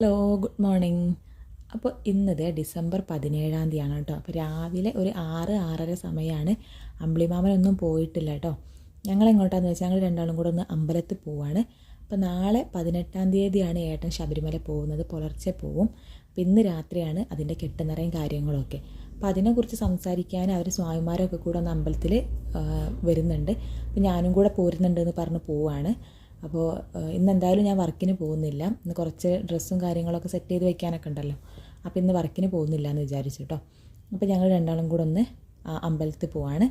Hello good morning അപ്പോൾ ഇന്നത് December പതിനേഴാം തീയതിയാണ് കേട്ടോ. അപ്പോൾ രാവിലെ ഒരു ആറ് ആറര സമയമാണ് അമ്പിളിമാമനൊന്നും പോയിട്ടില്ല കേട്ടോ. ഞങ്ങൾ എങ്ങോട്ടാന്ന് വെച്ചാൽ ഞങ്ങൾ രണ്ടാളും കൂടെ ഒന്ന് അമ്പലത്തിൽ പോവാണ്. അപ്പോൾ നാളെ പതിനെട്ടാം തീയതിയാണ് ഏട്ടൻ ശബരിമല പോകുന്നത്. പുലർച്ചെ പോവും. അപ്പോൾ ഇന്ന് രാത്രിയാണ് അതിന്റെ കെട്ടുനിറയും കാര്യങ്ങളൊക്കെ. അപ്പോൾ അതിനെക്കുറിച്ച് സംസാരിക്കാൻ അവർ സ്വാമിമാരൊക്കെ കൂടെ ഒന്ന് അമ്പലത്തിൽ വരുന്നുണ്ട്. അപ്പോൾ ഞാനും കൂടെ പോരുന്നുണ്ട് എന്ന് പറഞ്ഞ് പോവാണ്. അപ്പോൾ ഇന്ന് എന്തായാലും ഞാൻ വർക്കിന് പോകുന്നില്ല. ഇന്ന് കുറച്ച് ഡ്രസ്സും കാര്യങ്ങളൊക്കെ സെറ്റ് ചെയ്ത് വെക്കാനൊക്കെ ഉണ്ടല്ലോ. അപ്പോൾ ഇന്ന് വർക്കിന് പോകുന്നില്ല എന്ന് വിചാരിച്ചു കേട്ടോ അപ്പോൾ ഞങ്ങൾ രണ്ടാളും കൂടെ ഒന്ന് ആ അമ്പലത്തിൽ പോവാണ്.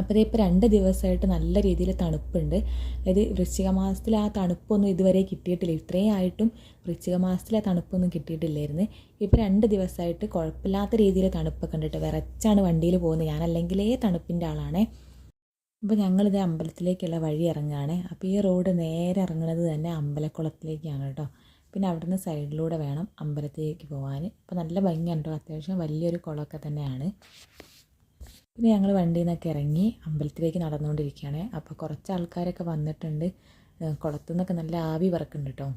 അപ്പോൾ ഇപ്പോൾ രണ്ട് ദിവസമായിട്ട് നല്ല രീതിയിൽ തണുപ്പുണ്ട്. അതായത് വൃശ്ചിക മാസത്തിൽ ആ തണുപ്പൊന്നും ഇതുവരെ കിട്ടിയിട്ടില്ല. ഇത്രയും ആയിട്ടും വൃശ്ചിക മാസത്തിലെ തണുപ്പൊന്നും കിട്ടിയിട്ടില്ലായിരുന്നു. ഇപ്പോൾ രണ്ട് ദിവസമായിട്ട് കുഴപ്പമില്ലാത്ത രീതിയിൽ തണുപ്പൊക്കെ ഉണ്ട് വിറച്ചാണ് വണ്ടിയിൽ പോകുന്നത്. ഞാനല്ലെങ്കിലേ തണുപ്പിന്റെ ആളാണേ. അപ്പോൾ ഞങ്ങളിത് അമ്പലത്തിലേക്കുള്ള വഴി ഇറങ്ങുകയാണ് അപ്പോൾ ഈ റോഡ് നേരെ ഇറങ്ങുന്നത് തന്നെ അമ്പലക്കുളത്തിലേക്കാണ് കേട്ടോ. പിന്നെ അവിടുന്ന് സൈഡിലൂടെ വേണം അമ്പലത്തിലേക്ക് പോകാൻ അപ്പോൾ നല്ല ഭംഗിയാണ് കേട്ടോ. അത്യാവശ്യം വലിയൊരു കുളമൊക്കെ തന്നെയാണ്. പിന്നെ ഞങ്ങൾ വണ്ടിയിൽ നിന്നൊക്കെ ഇറങ്ങി അമ്പലത്തിലേക്ക് നടന്നുകൊണ്ടിരിക്കുകയാണ്. അപ്പോൾ കുറച്ച് ആൾക്കാരൊക്കെ വന്നിട്ടുണ്ട്. കുളത്തു നിന്നൊക്കെ നല്ല ആവി പറക്കുന്നുണ്ട് കേട്ടോ.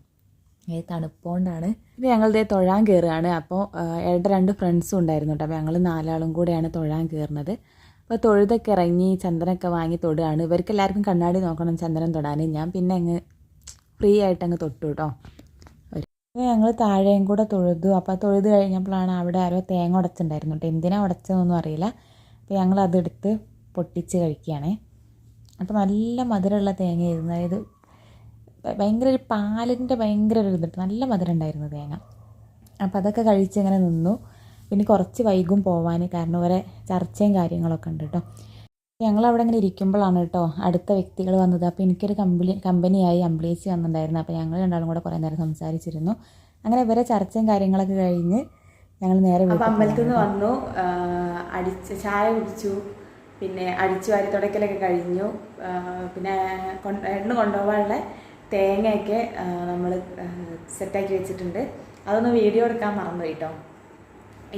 ഈ തണുപ്പോണ്ടാണ്. പിന്നെ ഞങ്ങളിതേ തൊഴാൻ കയറുകയാണ് അപ്പോൾ ഏട്ട രണ്ട് ഫ്രണ്ട്സും ഉണ്ടായിരുന്നു കേട്ടോ. അപ്പോൾ ഞങ്ങൾ നാലാളും കൂടെയാണ് തൊഴാൻ കയറുന്നത് അപ്പോൾ തൊഴുതൊക്കെ ഇറങ്ങി ചന്ദനമൊക്കെ വാങ്ങി തൊടുകയാണ് ഇവർക്ക് എല്ലാവർക്കും കണ്ണാടി നോക്കണം ചന്ദനം തൊടാൻ ഞാൻ പിന്നെ അങ്ങ് ഫ്രീ ആയിട്ട് അങ്ങ് തൊട്ടു കേട്ടോ ഞങ്ങൾ താഴെയും കൂടെ തൊഴുതു. അപ്പോൾ തൊഴുത് കഴിഞ്ഞപ്പോഴാണ് അവിടെ ആരോ തേങ്ങ ഉടച്ചിട്ടുണ്ടായിരുന്നു കേട്ടോ എന്തിനാണ് ഉടച്ചതെന്നൊന്നും അറിയില്ല. അപ്പോൾ ഞങ്ങൾ അതെടുത്ത് പൊട്ടിച്ച് കഴിക്കുകയാണേ. അപ്പോൾ നല്ല മധുരമുള്ള തേങ്ങയായിരുന്നു അതായത് ഭയങ്കര ഒരു പാലിന്റെ ഭയങ്കര ഒരു ഇതിട്ട് നല്ല മധുരം ഉണ്ടായിരുന്നു തേങ്ങ. അപ്പോൾ അതൊക്കെ കഴിച്ച് ഇങ്ങനെ നിന്നു. പിന്നെ കുറച്ച് വൈകും പോവാൻ കാരണം വരെ ചർച്ചയും കാര്യങ്ങളൊക്കെ ഉണ്ട് കേട്ടോ ഞങ്ങൾ അവിടെ ഇങ്ങനെ ഇരിക്കുമ്പോഴാണ് കേട്ടോ അടുത്ത വ്യക്തികൾ വന്നത്. അപ്പോൾ എനിക്കൊരു കമ്പനി കമ്പനിയായി അംബ്ലേച്ചി വന്നിട്ടുണ്ടായിരുന്നു. അപ്പോൾ ഞങ്ങൾ രണ്ടാളും കൂടെ കുറേ നേരം സംസാരിച്ചിരുന്നു. അങ്ങനെ ഇവരെ ചർച്ചയും കാര്യങ്ങളൊക്കെ കഴിഞ്ഞ് ഞങ്ങൾ നേരെ അമ്പലത്തിൽ നിന്ന് വന്നു. അടിച്ച് ചായ കുടിച്ചു. പിന്നെ അടിച്ചു വാരി തുടക്കലൊക്കെ കഴിഞ്ഞു. പിന്നെ എണ്ണ കൊണ്ടുപോകാനുള്ള തേങ്ങയൊക്കെ നമ്മൾ സെറ്റാക്കി വെച്ചിട്ടുണ്ട്. അതൊന്ന് വീഡിയോ എടുക്കാൻ മറന്നു കേട്ടോ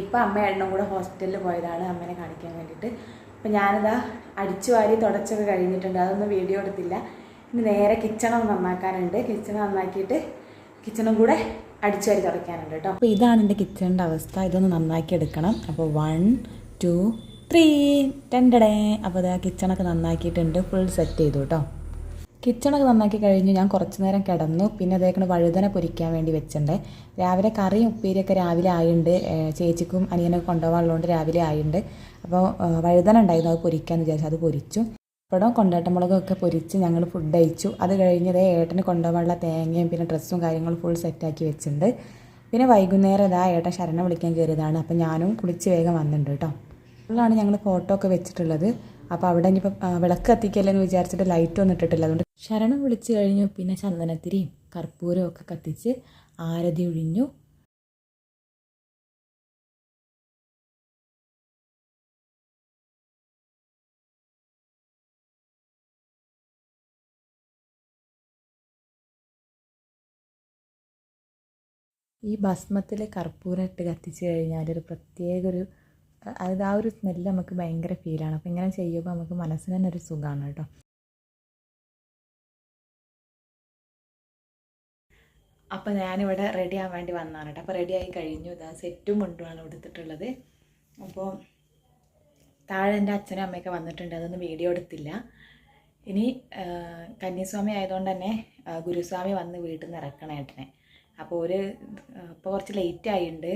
ഇപ്പം അമ്മ എണ്ണം കൂടെ ഹോസ്പിറ്റലിൽ പോയതാണ് അമ്മേനെ കാണിക്കാൻ വേണ്ടിയിട്ട്. അപ്പം ഞാനിതാ അടിച്ചു വാരി തുടച്ചൊക്കെ കഴിഞ്ഞിട്ടുണ്ട്. അതൊന്നും വീഡിയോ എടുത്തില്ല. ഇനി നേരെ കിച്ചണം നന്നാക്കാനുണ്ട്. കിച്ചൺ നന്നാക്കിയിട്ട് കിച്ചണും കൂടെ അടിച്ചു വാരി തുടയ്ക്കാനുണ്ട് കേട്ടോ. അപ്പോൾ ഇതാണ് എന്റെ കിച്ചണിന്റെ അവസ്ഥ. ഇതൊന്ന് നന്നാക്കി എടുക്കണം. അപ്പോൾ വൺ ടു ത്രീ രണ്ടടേ അപ്പോൾ ഇതാ കിച്ചണൊക്കെ നന്നാക്കിയിട്ടുണ്ട്. ഫുൾ സെറ്റ് ചെയ്തു കേട്ടോ. കിച്ചണൊക്കെ നന്നാക്കി കഴിഞ്ഞ് ഞാൻ കുറച്ച് നേരം കിടന്നു. പിന്നെ അതേക്കണ് വഴുതന പൊരിക്കാൻ വേണ്ടി വെച്ചിട്ടുണ്ട്. രാവിലെ കറിയും ഉപ്പേരിയൊക്കെ രാവിലെ ആയിണ്ട്. ചേച്ചിക്കും അനിയനൊക്കെ കൊണ്ടുപോകാനുള്ളതുകൊണ്ട് രാവിലെ ആയിണ്ട്. അപ്പോൾ വഴുതന ഉണ്ടായിരുന്നു. അത് പൊരിക്കാമെന്ന് വിചാരിച്ചു. അത് പൊരിച്ചു. ഇപ്പോഴും കൊണ്ടാട്ടമുളകൊക്കെ പൊരിച്ച് ഞങ്ങൾ ഫുഡ് കഴിച്ചു. അത് കഴിഞ്ഞതേ ഏട്ടന് കൊണ്ടുപോകാനുള്ള തേങ്ങയും പിന്നെ ഡ്രസ്സും കാര്യങ്ങളും ഫുൾ സെറ്റാക്കി വെച്ചിട്ടുണ്ട് പിന്നെ വൈകുന്നേരം ഇതാ ഏട്ടൻ ശരണം വിളിക്കാൻ കയറിയതാണ്. അപ്പോൾ ഞാനും കുളിച്ച് വേഗം വന്നിട്ടുണ്ട് കേട്ടോ. ഉള്ളാണ് ഞങ്ങൾ ഫോട്ടോ ഒക്കെ വെച്ചിട്ടുള്ളത്. അപ്പോൾ അവിടെ ഇനിയിപ്പം വിളക്ക് കത്തിക്കല്ലെന്ന് വിചാരിച്ചിട്ട് ലൈറ്റ് ഒന്നും ഇട്ടിട്ടില്ല. അതുകൊണ്ട് ശരണം വിളിച്ചു കഴിഞ്ഞു. പിന്നെ ചന്ദനത്തിരിയും കർപ്പൂരവും ഒക്കെ കത്തിച്ച് ആരതി ഒഴിഞ്ഞു. ഈ ഭസ്മത്തിൽ കർപ്പൂരം ഇട്ട് കത്തിച്ച് കഴിഞ്ഞാൽ ഒരു പ്രത്യേക ഒരു അത് ആ ഒരു സ്മെല്ല് നമുക്ക് ഭയങ്കര ഫീലാണ് അപ്പോൾ ഇങ്ങനെ ചെയ്യുമ്പോൾ നമുക്ക് മനസ്സിന് തന്നെ ഒരു സുഖമാണ് കേട്ടോ. അപ്പോൾ ഞാനിവിടെ റെഡി ആവാൻ വേണ്ടി വന്നതാണ് കേട്ടോ. അപ്പോൾ റെഡി ആയി കഴിഞ്ഞു. ഇതാ സെറ്റും കൊണ്ടുമാണ് എടുത്തിട്ടുള്ളത് അപ്പോൾ താഴെ എന്റെ അച്ഛനും അമ്മയൊക്കെ വന്നിട്ടുണ്ട്. അതൊന്നും വീഡിയോ എടുത്തില്ല. ഇനി കന്യാസ്വാമി ആയതുകൊണ്ട് തന്നെ ഗുരുസ്വാമി വന്ന് വീട്ടിൽ നിന്ന് ഇറക്കണം ഏട്ടനെ. അപ്പോൾ ഒരു ഇപ്പോൾ കുറച്ച് ലേറ്റ് ആയിട്ടുണ്ട്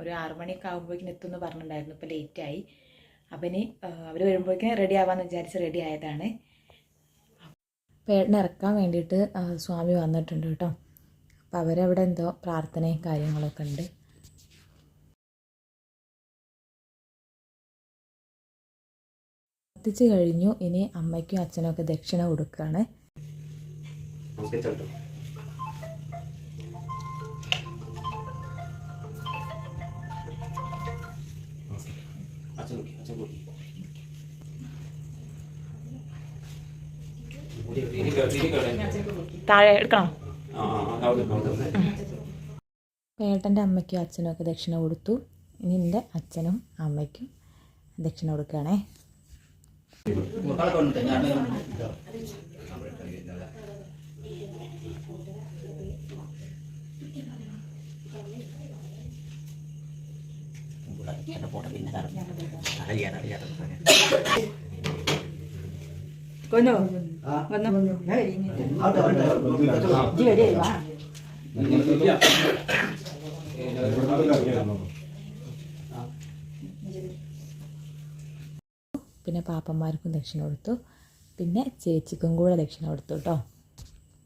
ഒരു ആറുമണിയൊക്കെ ആകുമ്പോഴേക്കും എത്തുമെന്ന് പറഞ്ഞിട്ടുണ്ടായിരുന്നു. ഇപ്പോൾ ലേറ്റായി ഇനി അവർ വരുമ്പോഴേക്കും റെഡി ആവാമെന്ന് വിചാരിച്ച് റെഡി ആയതാണ്. പേടിനെ ഇറക്കാൻ വേണ്ടിയിട്ട് സ്വാമി വന്നിട്ടുണ്ട് കേട്ടോ. അപ്പോൾ അവരവിടെ എന്തോ പ്രാർത്ഥനയും കാര്യങ്ങളൊക്കെ ഉണ്ട്. എത്തിച്ചു കഴിഞ്ഞു. ഇനി അമ്മയ്ക്കും അച്ഛനും ഒക്കെ ദക്ഷിണ കൊടുക്കുകയാണ് താഴെ എടുക്കണം? ഏട്ടന്റെ അമ്മയ്ക്കും അച്ഛനും ഒക്കെ ദക്ഷിണ കൊടുത്തു. ഇനി എന്റെ അച്ഛനും അമ്മയ്ക്കും ദക്ഷിണ കൊടുക്കുകയാണേ. കൊഞ്ഞോ പിന്നെ പാപ്പന്മാർക്കും ദക്ഷിണ കൊടുത്തു. പിന്നെ ചേച്ചിക്കും കൂടെ ദക്ഷിണ കൊടുത്തു കേട്ടോ.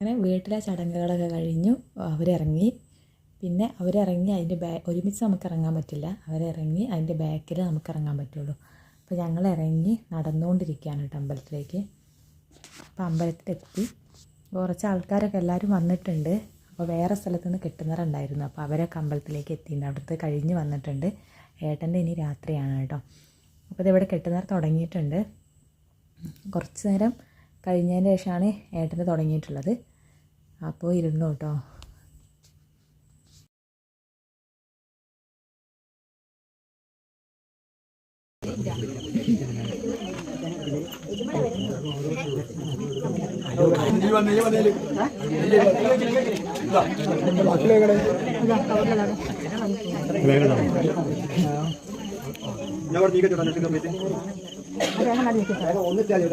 അങ്ങനെ വീട്ടിലെ ചടങ്ങുകളൊക്കെ കഴിഞ്ഞു അവരിറങ്ങി. പിന്നെ അവരിറങ്ങി അതിന്റെ ബാ ഒരുമിച്ച് നമുക്ക് ഇറങ്ങാൻ പറ്റില്ല. അവരിറങ്ങി അതിന്റെ ബാക്കിൽ നമുക്ക് ഇറങ്ങാൻ പറ്റുള്ളൂ. അപ്പോൾ ഞങ്ങൾ ഇറങ്ങി നടന്നുകൊണ്ടിരിക്കുകയാണ് കേട്ടോ അമ്പലത്തിലേക്ക്. അപ്പോൾ അമ്പലത്തിലെത്തി കുറച്ച് ആൾക്കാരൊക്കെ എല്ലാവരും വന്നിട്ടുണ്ട്. അപ്പോൾ വേറെ സ്ഥലത്ത് നിന്ന് കിട്ടുന്നവരുണ്ടായിരുന്നു. അപ്പോൾ അവരൊക്കെ അമ്പലത്തിലേക്ക് എത്തിയിട്ടുണ്ട് അവിടുത്തെ കഴിഞ്ഞ് വന്നിട്ടുണ്ട്. ഏട്ടന്റെ ഇനി രാത്രിയാണ് കേട്ടോ. അപ്പോൾ ഇതിവിടെ കെട്ടുന്നറ തുടങ്ങിയിട്ടുണ്ട്. കുറച്ച് നേരം കഴിഞ്ഞതിന് ശേഷമാണ് ഏട്ടന്റെ തുടങ്ങിയിട്ടുള്ളത്. അപ്പോൾ ഇരുന്നു കേട്ടോ ഒന്നിച്ചാലും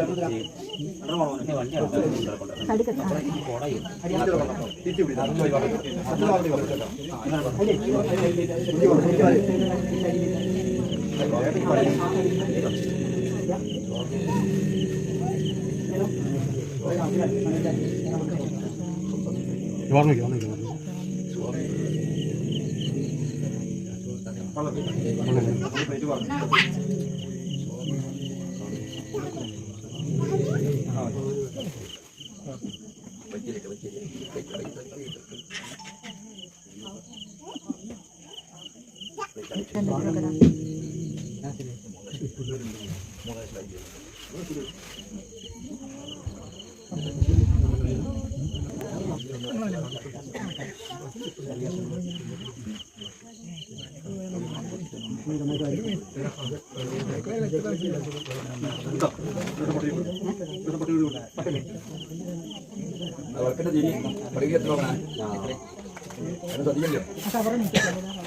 வாங்க வாங்க Thank you. Kita jadi, mari kita terus nah, ada satu yang dia.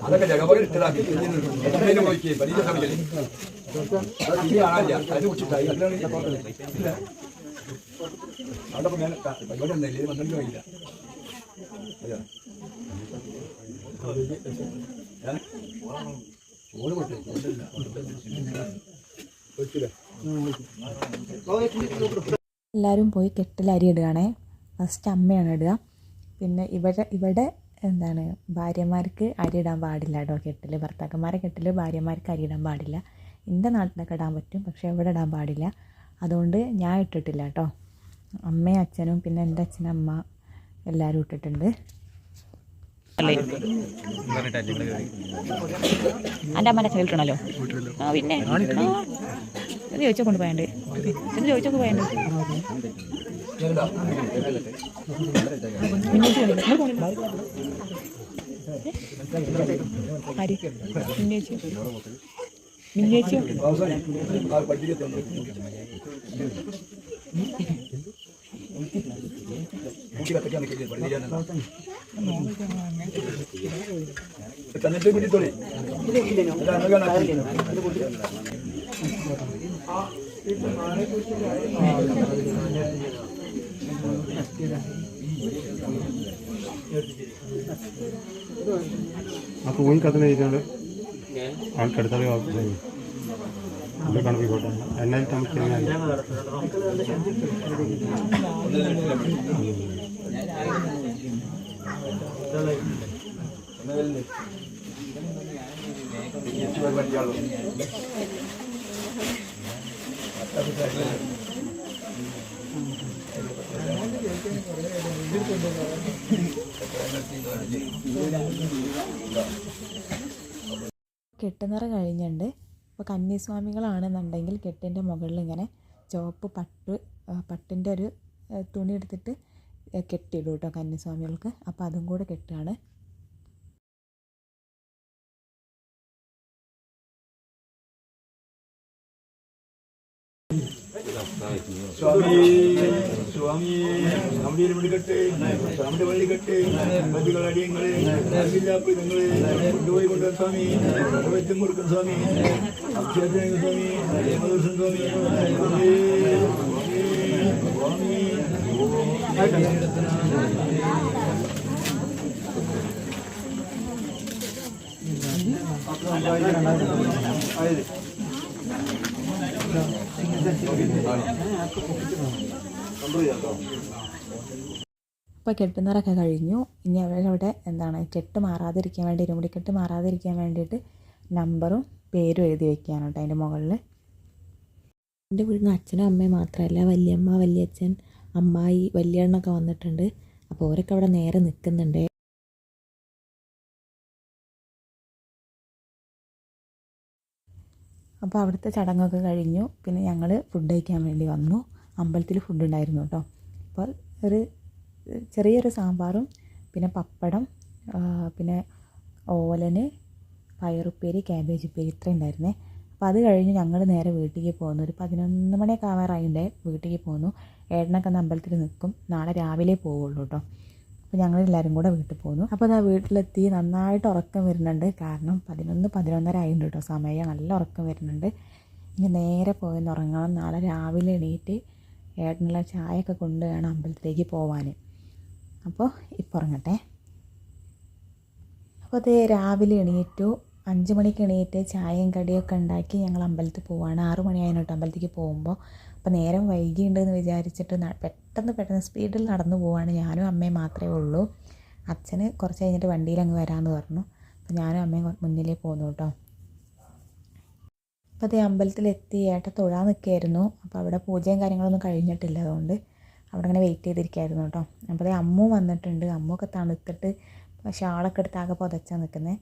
അതൊക്കെ ജഗപകൽ ഇട്ടതാക്കി പോയി വലിയ സമയം ഇനി കാണാനില്ല അതിനെ കുറിച്ചിട്ടായി അതിലാണ് അവിടെ ഞാൻ പരിപാടി ഒന്നല്ലേ പന്ത്രണ്ട് പോയില്ല കൊടുത്തു എല്ലാവരും പോയി കെട്ടിൽ അരി ഇടുകയാണേ. ഫസ്റ്റ് അമ്മയാണ് ഇടുക. പിന്നെ ഇവിടെ ഇവിടെ എന്താണ് ഭാര്യമാർക്ക് അരി ഇടാൻ പാടില്ല കേട്ടോ കെട്ടിൽ. ഭർത്താക്കന്മാരെ കെട്ടിൽ ഭാര്യമാർക്ക് അരി ഇടാൻ പാടില്ല. എന്റെ നാട്ടിലൊക്കെ ഇടാൻ പറ്റും പക്ഷേ ഇവിടെ ഇടാൻ പാടില്ല. അതുകൊണ്ട് ഞാൻ ഇട്ടിട്ടില്ല കേട്ടോ. അമ്മയും അച്ഛനും പിന്നെ എന്റെ അച്ഛനും അമ്മ എല്ലാവരും ഇട്ടിട്ടുണ്ട്. എന്റെ അമ്മേന്റെ കേട്ടിട്ടുണ്ടല്ലോ ആ പിന്നെ. ഇത് ചോദിച്ചോ കൊണ്ട് പോയണ്ട്. ഇത് ചോദിച്ചോക്ക് പോയണ്ട്. പോണില്ല, ഇങ്ങോട്ട് പോണില്ല. ആര് മിന്നേച്ചു മിന്നേച്ചു അവസാനം ആ പഠിപ്പിക്കത്തുണ്ട് കൂട്ടി കത്തിക്കാൻ നിൽക്കില്ലേ പഠിപ്പിക്കാനാണ് തന്നിട്ട് കൂട്ടിത്തോളി ആ തൂങ്ങി കത്തുന്ന രീതിയാണ് ആൾക്കെടുത്താൽ ഇവിടെ കണക്കിക്കോട്ടെ എന്നാൽ താമസിക്കാൻ കെട്ടുനിറ കഴിഞ്ഞുണ്ട്. അപ്പോൾ കന്യാസ്വാമികളാണെന്നുണ്ടെങ്കിൽ കെട്ടിന്റെ മുകളിൽ ഇങ്ങനെ ചുവപ്പ് പട്ട് പട്ടിന്റെ ഒരു തുണി എടുത്തിട്ട് കെട്ടിയിടും കേട്ടോ കന്നിസ്വാമികൾക്ക് അപ്പോൾ അതും കൂടെ കെട്ടുകയാണ് സ്വാമി സ്വാമി നമ്മുടെ വെടികെട്ട് നമ്മുടെ വള്ളികെട്ട് ബന്ധുക്കൾ അടിയങ്ങളെ അറിവില്ലാപ്പിതങ്ങളെ കൊണ്ടുപോയി കൊണ്ടുവരാൻ സ്വാമി കൊടുക്കും സ്വാമി സ്വാമി സ്വാമി സ്വാമി. അപ്പോൾ കെട്ടുന്നവരൊക്കെ കഴിഞ്ഞു. ഇനി അവരവിടെ എന്താണ് കെട്ട് മാറാതിരിക്കാൻ വേണ്ടി ഇരുമുടിക്കെട്ട് മാറാതിരിക്കാൻ വേണ്ടിയിട്ട് നമ്പറും പേരും എഴുതി വെക്കാനുണ്ട് അതിന്റെ മുകളിൽ എന്റെ വീട്ടിൽ അച്ഛനും അമ്മയും മാത്രമല്ല വല്യമ്മ വല്യച്ഛൻ അമ്മായി വല്യണ്ണൊക്കെ വന്നിട്ടുണ്ട്. അപ്പോൾ അവരൊക്കെ അവിടെ നേരെ നിൽക്കുന്നുണ്ട്. അപ്പോൾ അവിടുത്തെ ചടങ്ങൊക്കെ കഴിഞ്ഞു. പിന്നെ ഞങ്ങൾ ഫുഡ് കഴിക്കാൻ വേണ്ടി വന്നു. അമ്പലത്തിൽ ഫുഡ് ഉണ്ടായിരുന്നു കേട്ടോ. അപ്പോൾ ഒരു ചെറിയൊരു സാമ്പാറും പിന്നെ പപ്പടം പിന്നെ ഓലന് പയറുപ്പേരി ക്യാബേജ് ഉപ്പേരി ഇത്രയും ഉണ്ടായിരുന്നേ. അപ്പോൾ അത് കഴിഞ്ഞ് ഞങ്ങൾ നേരെ വീട്ടിലേക്ക് പോകുന്നു ഒരു പതിനൊന്ന് മണിയൊക്കെ ആവാറായിണ്ടേ വീട്ടിലേക്ക് പോകുന്നു ഏട്ടനൊക്കെ അന്ന് അമ്പലത്തിൽ നിൽക്കും നാളെ രാവിലെ പോവുള്ളൂ കേട്ടോ അപ്പോൾ ഞങ്ങൾ എല്ലാവരും കൂടെ വീട്ടിൽ പോകുന്നു അപ്പോൾ അതാ വീട്ടിലെത്തി. നന്നായിട്ട് ഉറക്കം വരുന്നുണ്ട്. കാരണം പതിനൊന്ന് പതിനൊന്നര ആയിട്ടുണ്ട് കേട്ടോ സമയം. നല്ല ഉറക്കം വരുന്നുണ്ട്. ഇനി നേരെ പോയി ഉറങ്ങണം. നാളെ രാവിലെ എണീറ്റ് ഏട്ടനുള്ള ചായയൊക്കെ കൊണ്ട് വേണം അമ്പലത്തിലേക്ക് പോവാൻ അപ്പോൾ ഇപ്പോൾ ഉറങ്ങട്ടെ. അപ്പോൾ അത് രാവിലെ എണീറ്റു. അഞ്ച് മണിക്ക് എണീറ്റ് ചായയും കടിയൊക്കെ ഉണ്ടാക്കി ഞങ്ങൾ അമ്പലത്തിൽ പോവാണ്. ആറു മണിയായിരുന്നു കേട്ടോ അമ്പലത്തിലേക്ക് പോകുമ്പോൾ അപ്പോൾ നേരം വൈകിയുണ്ടെന്ന് വിചാരിച്ചിട്ട് പെട്ടെന്ന് പെട്ടെന്ന് സ്പീഡിൽ നടന്നു പോവാണ്. ഞാനും അമ്മയും മാത്രമേ ഉള്ളൂ. അച്ഛന് കുറച്ച് കഴിഞ്ഞിട്ട് വണ്ടിയിൽ അങ്ങ് വരാമെന്ന് പറഞ്ഞു. അപ്പോൾ ഞാനും അമ്മയും മുന്നിലേ പോന്നു കേട്ടോ. അപ്പോൾ അതേ അമ്പലത്തിലെത്തി ഏട്ട തൊഴാൻ നിൽക്കുകയായിരുന്നു അപ്പോൾ അവിടെ പൂജയും കാര്യങ്ങളൊന്നും കഴിഞ്ഞിട്ടില്ല അതുകൊണ്ട് അവിടെ ഇങ്ങനെ വെയിറ്റ് ചെയ്തിരിക്കുകയായിരുന്നു കേട്ടോ. അപ്പോൾ അതേ അമ്മു വന്നിട്ടുണ്ട്. അമ്മൊക്കെ തണുത്തിട്ട് ഷാളൊക്കെ എടുത്ത് ആകെ നിൽക്കുന്നത്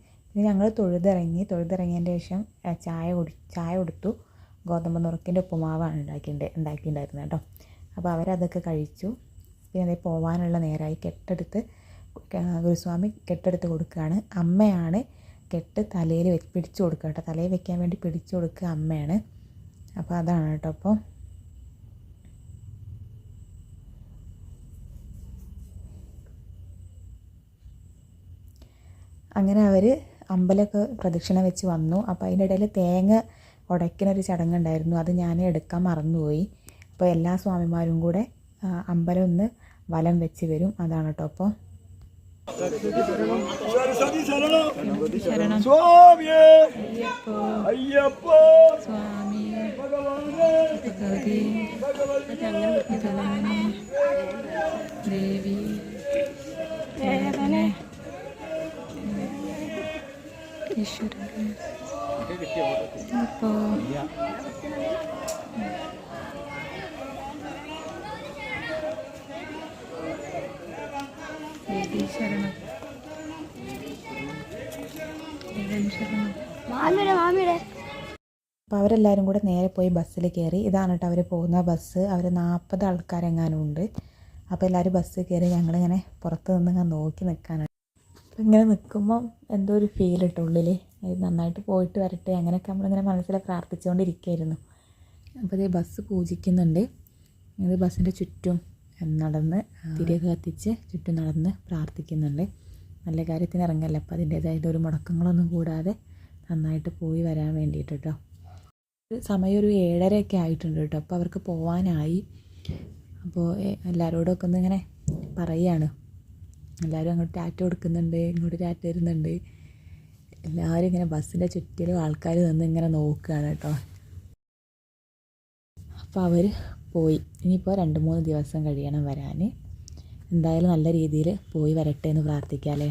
ഞങ്ങൾ തൊഴുതിറങ്ങി തൊഴുതിറങ്ങിയതിന്റെ ശേഷം ചായ കുടി ചായ കൊടുത്തു. ഗോതമ്പ് നുറുക്കിന്റെ ഉപ്പുമാവാണ് ഉണ്ടാക്കിയിട്ട് ഉണ്ടാക്കിയിട്ടുണ്ടായിരുന്നത് കേട്ടോ. അപ്പോൾ അവരതൊക്കെ കഴിച്ചു. പിന്നെ അതേ പോവാനുള്ള നേരമായി കെട്ടെടുത്ത് ഗുരുസ്വാമി കെട്ടെടുത്ത് കൊടുക്കുകയാണ് അമ്മയാണ് കെട്ട് തലയിൽ വെച്ച് പിടിച്ചു കൊടുക്കുക കേട്ടോ. തലയിൽ വെക്കാൻ വേണ്ടി പിടിച്ചു കൊടുക്കുക അമ്മയാണ്. അപ്പോൾ അതാണ് കേട്ടോ അപ്പോൾ അങ്ങനെ അവർ അമ്പലമൊക്കെ പ്രദക്ഷിണ വെച്ച് വന്നു. അപ്പോൾ അതിന്റെ ഇടയിൽ തേങ്ങ ഉടയ്ക്കുന്ന ഉടയ്ക്കുന്നൊരു ചടങ്ങുണ്ടായിരുന്നു. അത് ഞാൻ എടുക്കാൻ മറന്നുപോയി. അപ്പോൾ എല്ലാ സ്വാമിമാരും കൂടെ അമ്പലം ഒന്ന് വലം വെച്ച് വരും. അതാണ് കേട്ടോ അപ്പോൾ ദേവി. ഈശ്വരൻ അപ്പോൾ അവരെല്ലാവരും കൂടെ നേരെ പോയി ബസ്സിൽ കയറി. ഇതാണ് കേട്ടോ അവർ പോകുന്ന ബസ്. അവർ നാൽപ്പത് ആൾക്കാരെങ്ങാനും ഉണ്ട്. അപ്പോൾ എല്ലാവരും ബസ്സിൽ കയറി ഞങ്ങളിങ്ങനെ പുറത്ത് നിന്ന് നോക്കി നിൽക്കാനാണ്. അപ്പം ഇങ്ങനെ നിൽക്കുമ്പോൾ എന്തോ ഒരു ഫീൽ ഇട്ട് ഉള്ളിൽ നന്നായിട്ട് പോയിട്ട് വരട്ടെ. അങ്ങനെയൊക്കെ നമ്മളിങ്ങനെ മനസ്സിൽ പ്രാർത്ഥിച്ചുകൊണ്ടിരിക്കുകയായിരുന്നു അപ്പോൾ ഇതേ ബസ് പൂജിക്കുന്നുണ്ട്. ഇത് ബസ്സിന്റെ ചുറ്റും നടന്ന് തിരികെ കത്തിച്ച് ചുറ്റും നടന്ന് പ്രാർത്ഥിക്കുന്നുണ്ട്. നല്ല കാര്യത്തിന് ഇറങ്ങല്ലേ? അപ്പോൾ അതിന്റേതായിട്ട് ഒരു മുടക്കങ്ങളൊന്നും കൂടാതെ നന്നായിട്ട് പോയി വരാൻ വേണ്ടിയിട്ട് കേട്ടോ സമയം ഒരു ഏഴരയൊക്കെ ആയിട്ടുണ്ട് കേട്ടോ. അപ്പോൾ അവർക്ക് പോവാനായി. അപ്പോൾ എല്ലാവരോടൊക്കെ ഒന്ന് ഇങ്ങനെ പറയുകയാണ് എല്ലാവരും അങ്ങോട്ട് ടാറ്റ കൊടുക്കുന്നുണ്ട് ഇങ്ങോട്ട് ടാറ്റ തരുന്നുണ്ട്. എല്ലാവരും ഇങ്ങനെ ബസ്സിന്റെ ചുറ്റിലും ആൾക്കാർ നിന്ന് ഇങ്ങനെ നോക്കുകയാണ് കേട്ടോ. അപ്പോൾ അവർ പോയി. ഇനിയിപ്പോൾ രണ്ട് മൂന്ന് ദിവസം കഴിയണം വരാൻ എന്തായാലും നല്ല രീതിയിൽ പോയി വരട്ടെ എന്ന് പ്രാർത്ഥിക്കാം അല്ലേ?